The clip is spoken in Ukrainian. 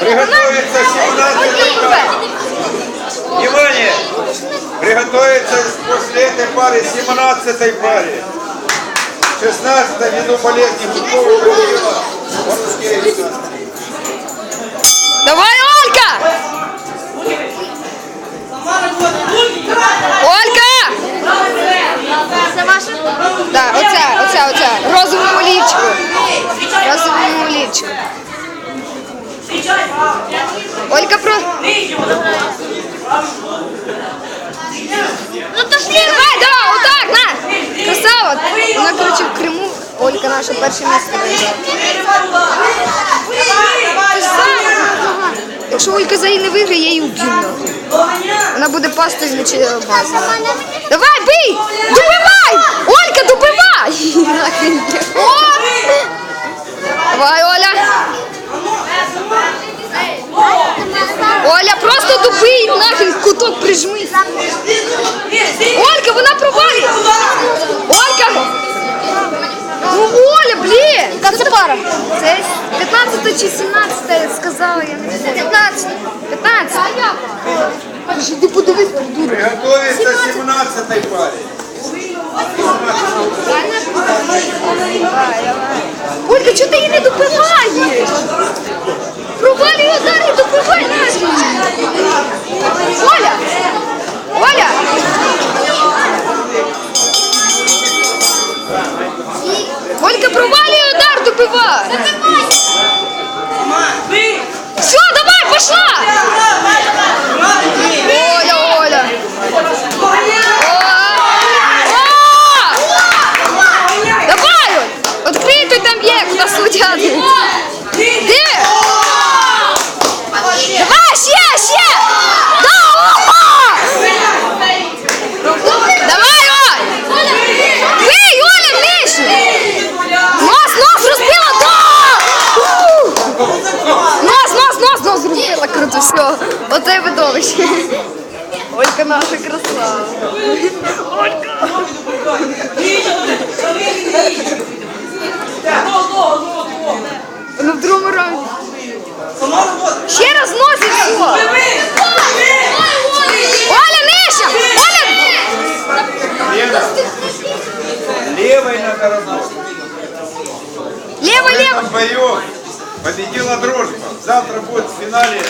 Приготовиться 17 пар. Внимание! Приготовиться после этой пары 17 паре. 16 ввиду болезни футболов Олька про... Ну ж Давай, давай, отак, на! Красава! Вона, коротше, в Криму. Олька наша перше місце вийшла. Якщо Олька за її не виграє, я її вб'ю. Вона буде пастою вночі базу. Давай, бий! Добивай! Олька, добивай! 15 чи 17 сказала, я не знаю. 15. 15. Кажи, ти подивись, придурок. Приготовиться 17 паре. Ольга, чого ти її не допиваєш? Провалюй удар і допивай нафіг. Оля! Оля! Ольга, провалюй допивай! Все, давай, пошла! Круто, все. Оце видовище. Олька наша красава. Ну в другому раунді. Ще раз нос і все. Оля, нижче! Оля! Левой надо работать. Лево, В лево! победила дружба. Завтра будет в финале.